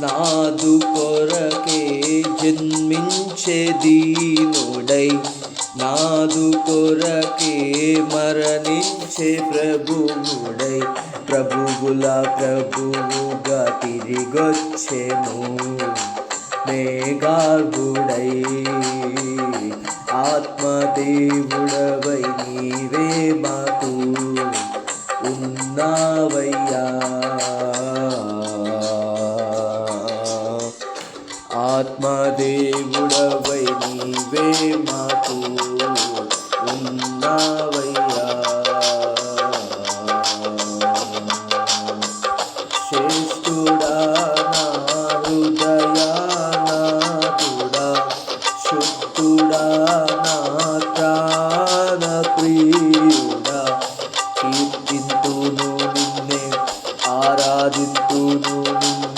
నాదు కొరకే జన్మించే దీనుడై నాదు కొరకే మరణించే ప్రభువుడై ప్రభువుల ప్రభువుగా తిరిగొచ్చెను మేఘార్గుడై ఆత్మదేవుడవై నీవే మాకు ఉన్నావయ్యా. ఆత్మదేవుడవై నీవే మాకు ఉన్నావయ్యా. శ్రేష్ఠుడా నా హృదయానాథుడా శుద్ధుడా నా ప్రాణ ప్రియుడా కీర్తింతును నిన్నే ఆరాధింతును నిన్నే.